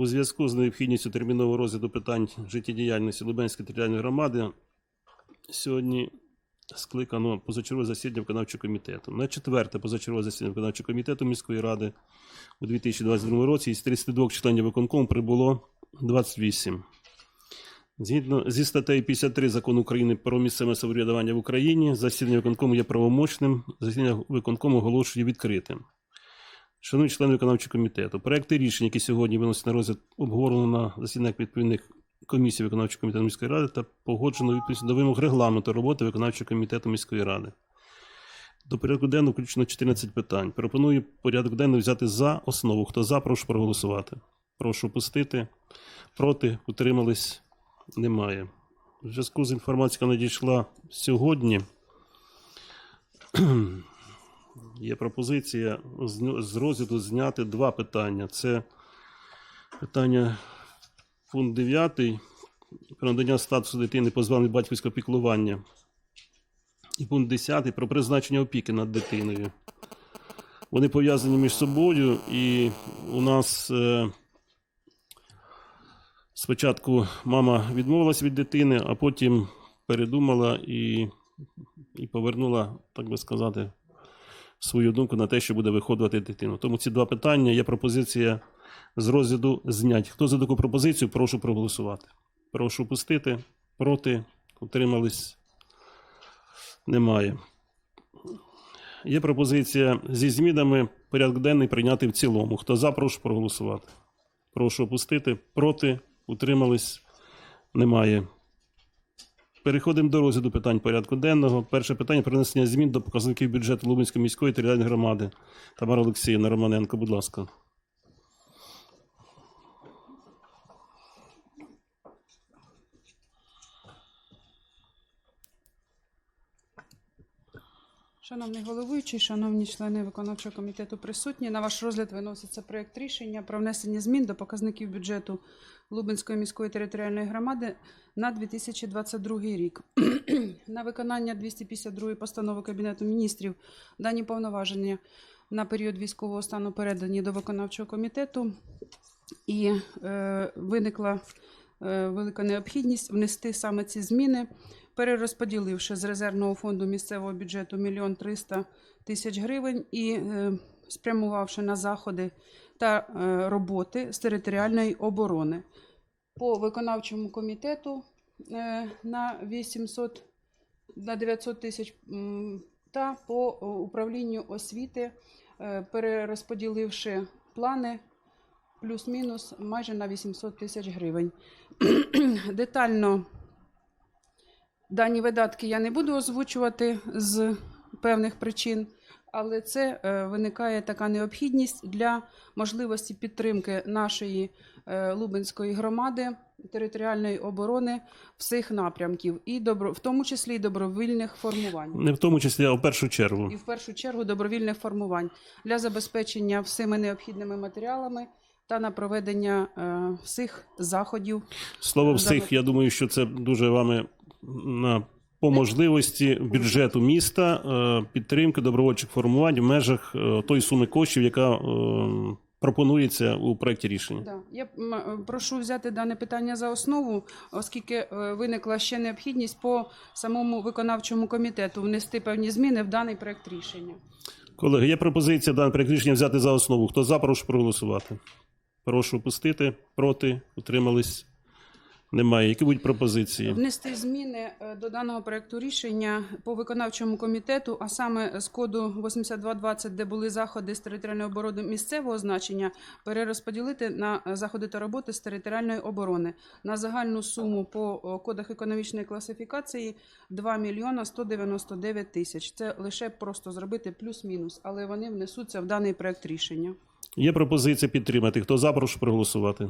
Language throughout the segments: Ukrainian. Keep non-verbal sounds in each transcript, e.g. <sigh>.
У зв'язку з необхідністю термінового розгляду питань життєдіяльності Лубенської територіальної громади сьогодні скликано позачергове засідання виконавчого комітету. На четверте позачергове засідання виконавчого комітету міської ради у 2022 році із 32 членів виконкому прибуло 28. Згідно зі статтею 53 закону України про місцеве самоврядування в Україні, засідання виконкому є правомочним, засідання виконкому оголошує відкритим. Шановні члени виконавчого комітету, проекти рішень, які сьогодні виносять на розгляд, обговорено на засіданнях відповідних комісій виконавчого комітету міської ради та погоджено відповідно до вимог регламенту роботи виконавчого комітету міської ради. До порядку денного включено 14 питань. Пропоную порядок денний взяти за основу. Хто за, прошу проголосувати. Прошу пустити. Проти, утримались, немає. В зв'язку з інформацією, яка надійшла сьогодні, <clears throat> є пропозиція з- розгляду зняти два питання. Це питання пункт 9 про надання статусу дитини позбавленої батьківського піклування. І пункт 10 про призначення опіки над дитиною. Вони пов'язані між собою, і у нас е, спочатку мама відмовилась від дитини, а потім передумала і, і повернула, так би сказати, свою думку на те, що буде виходувати дитину. Тому ці два питання є пропозиція з розгляду знять. Хто за таку пропозицію, прошу проголосувати. Прошу пустити. Проти. Утримались. Немає. Є пропозиція зі змінами порядок денний прийняти в цілому. Хто за, прошу проголосувати. Прошу опустити. Проти. Утримались. Немає. Переходимо до розгляду питань порядку денного. Перше питання про внесення змін до показників бюджету Лубенської міської територіальної громади. Тамара Олексіївна Романенко, будь ласка. Шановний головуючий, шановні члени виконавчого комітету присутні, на ваш розгляд виноситься проєкт рішення про внесення змін до показників бюджету Лубенської міської територіальної громади на 2022 рік. <clears throat> на виконання 252 постанови Кабінету міністрів дані повноваження на період військового стану передані до виконавчого комітету і е, виникла е, велика необхідність внести саме ці зміни, перерозподіливши з резервного фонду місцевого бюджету 1 300 тисяч гривень і е, спрямувавши на заходи та е, роботи з територіальної оборони. По виконавчому комітету е, на 800 на 900 тисяч та по управлінню освіти, е, перерозподіливши плани плюс-мінус майже на 800 тисяч гривень. <clears throat> Детально дані видатки я не буду озвучувати з певних причин, але це е, виникає така необхідність для можливості підтримки нашої е, Лубенської громади територіальної оборони всіх напрямків, і добро, в тому числі і добровільних формувань. Не в тому числі, а в першу чергу. І в першу чергу добровільних формувань для забезпечення всіми необхідними матеріалами та на проведення е, всіх заходів. Слово всіх, я думаю, що це дуже вами на по можливості бюджету міста е, підтримки добровольчих формувань в межах е, тої суми коштів, яка е, пропонується у проєкті рішення. Да. Я прошу взяти дане питання за основу, оскільки виникла ще необхідність по самому виконавчому комітету внести певні зміни в даний проект рішення. Колеги, є пропозиція даний проєкт рішення взяти за основу. Хто за, прошу проголосувати. Прошу пустити. Проти. Утримались. Немає. Які будуть пропозиції? Внести зміни е, до даного проекту рішення по виконавчому комітету, а саме з коду 8220, де були заходи з територіальної оборони місцевого значення, перерозподілити на е, заходи та роботи з територіальної оборони на загальну суму по кодах економічної класифікації 2 мільйона 199 тисяч. Це лише просто зробити плюс-мінус, але вони внесуться в даний проект рішення. Є пропозиція підтримати. Хто за, прошу проголосувати.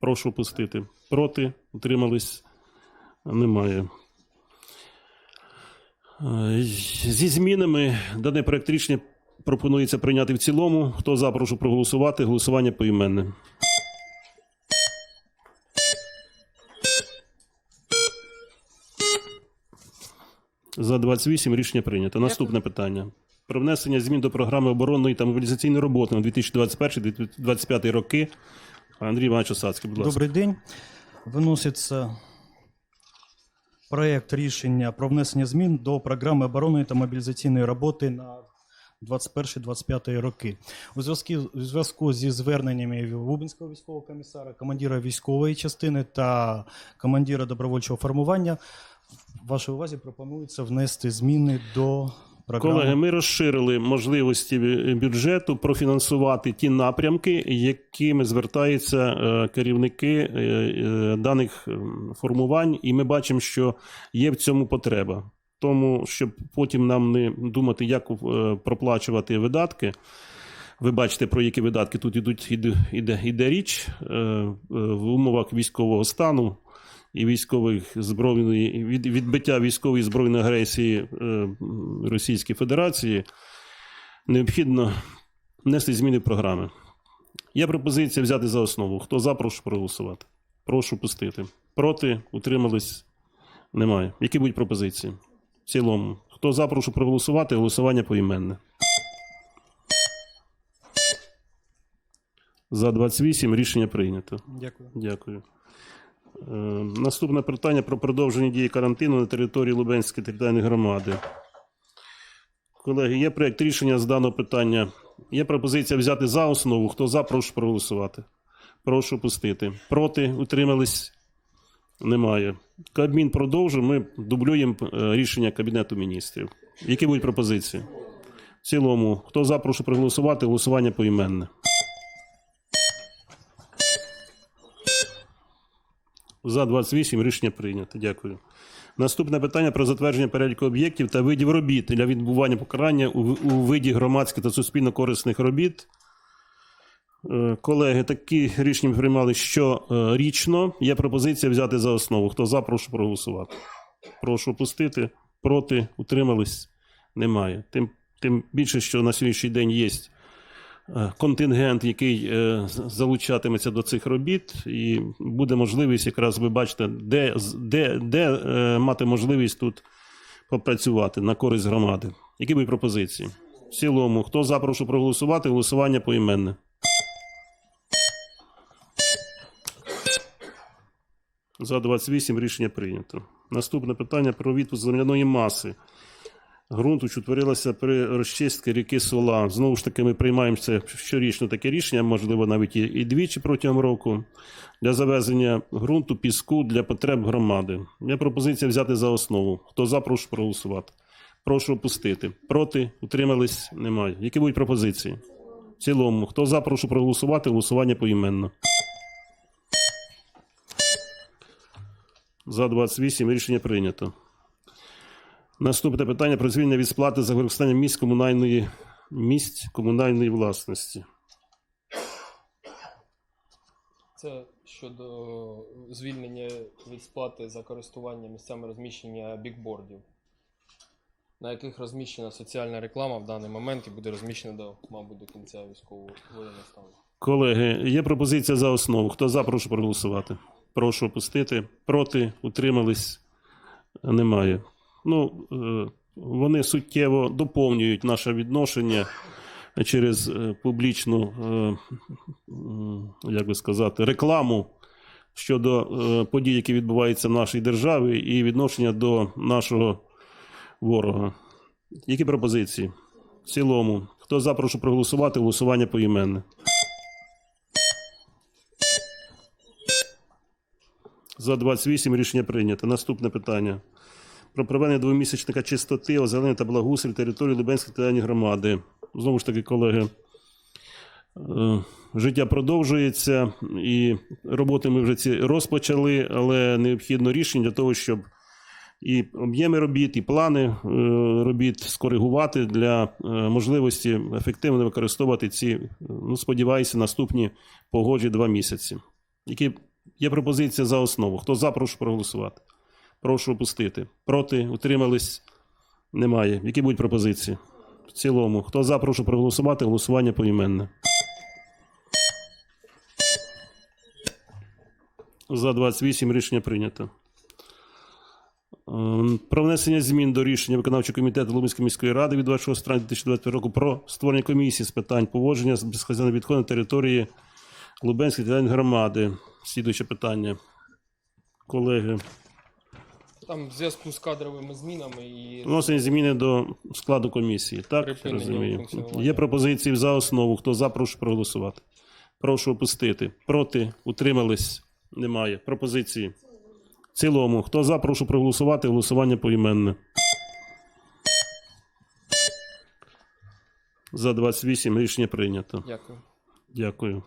Прошу пустити. Проти. Утримались. Немає. Е, Зі змінами даний проект рішення пропонується прийняти в цілому. Хто за, прошу проголосувати. Голосування поіменне. За 28 рішення прийнято. Наступне питання. Про внесення змін до програми оборонної та мобілізаційної роботи на 2021-2025 роки Андрій Іванович Осадський, будь ласка. Добрий день. Виноситься проект рішення про внесення змін до програми оборони та мобілізаційної роботи на 21-25 роки. У зв'язку, у зв'язку зі зверненнями Лубенського військового комісара, командира військової частини та командира добровольчого формування, вашій увазі пропонується внести зміни до програми. Колеги, ми розширили можливості бюджету профінансувати ті напрямки, якими звертаються е, керівники е, е, даних формувань, і ми бачимо, що є в цьому потреба. Тому, щоб потім нам не думати, як проплачувати видатки. Ви бачите, про які видатки тут ідуть іде, іде, іде річ в умовах військового стану і військових збройної від, відбиття військової збройної агресії е, Російської Федерації. Необхідно внести зміни в програми. Є пропозиція взяти за основу. Хто за, прошу проголосувати. Прошу пустити. Проти, утримались. Немає. Які будуть пропозиції? В цілому. Хто за, прошу проголосувати. Голосування поіменне. За 28 рішення прийнято. Дякую. Дякую. Е, наступне питання про продовження дії карантину на території Лубенської територіальної громади. Колеги, є проєкт рішення з даного питання. Є пропозиція взяти за основу. Хто за, прошу проголосувати. Прошу пустити. Проти, утримались? Немає. Кабмін продовжує. Ми дублюємо е, рішення Кабінету міністрів. Які будуть пропозиції? В цілому, хто за, прошу проголосувати. Голосування поіменне. За 28 рішення прийнято. Дякую. Наступне питання про затвердження переліку об'єктів та видів робіт для відбування покарання у, виді громадських та суспільно корисних робіт. Е, Колеги, такі рішення приймали щорічно. Є пропозиція взяти за основу. Хто за, прошу проголосувати. Прошу опустити. Проти, утримались? Немає. Тим, тим більше, що на сьогоднішній день є контингент, який е, залучатиметься до цих робіт, і буде можливість, якраз ви бачите, де, де, де е, мати можливість тут попрацювати на користь громади. Які будуть пропозиції? В цілому, хто за, прошу проголосувати, голосування поіменне. За 28 рішення прийнято. Наступне питання про відпуск земляної маси ґрунту, що при розчистці ріки Сола. Знову ж таки, ми приймаємо це щорічно таке рішення, можливо, навіть і двічі протягом року, для завезення ґрунту, піску для потреб громади. Є пропозиція взяти за основу. Хто за, прошу проголосувати. Прошу опустити. Проти, утримались, немає. Які будуть пропозиції? В цілому, хто за, прошу проголосувати, голосування поіменно. За 28 рішення прийнято. Наступне питання про звільнення від сплати за використання місць комунальної місць комунальної власності. Це щодо звільнення від сплати за користування місцями розміщення бікбордів, на яких розміщена соціальна реклама в даний момент і буде розміщена до, мабуть, до кінця військового воєнного стану. Колеги, є пропозиція за основу. Хто за, прошу проголосувати. Прошу опустити. Проти, утримались. Немає. Ну, е, вони суттєво доповнюють наше відношення через е, публічну, е, як би сказати, рекламу щодо подій, які відбуваються в нашій державі, і відношення до нашого ворога. Які пропозиції? В цілому. Хто за, прошу проголосувати, голосування поіменне. За 28 рішення прийнято. Наступне питання. Про проведення двомісячника чистоти, озеленення та благоустрій території Лубенської територіальної громади. Знову ж таки, колеги, е, життя продовжується, і роботи ми вже ці розпочали, але необхідно рішення для того, щоб і об'єми робіт, і плани е, робіт скоригувати для е, можливості ефективно використовувати ці, ну, сподіваюся, наступні погоджі два місяці. Які Є пропозиція за основу. Хто за, прошу проголосувати. Прошу опустити. Проти, утримались? Немає. Які будуть пропозиції? В цілому. Хто за, прошу проголосувати. Голосування поіменне. За 28 рішення прийнято. Ем, Про внесення змін до рішення виконавчого комітету Лубенської міської ради від 26 травня 2020 року про створення комісії з питань поводження з безхазянними відходами на території Лубенської територіальної громади. Слідуюче питання. Колеги. Там в зв'язку з кадровими змінами і Вносені зміни до складу комісії. Так, розумію. Є пропозиції за основу. Хто за, прошу проголосувати. Прошу опустити. Проти, утримались. Немає. Пропозиції. В цілому. Хто за, прошу проголосувати. Голосування поіменне. За 28 рішення прийнято. дякую. Дякую.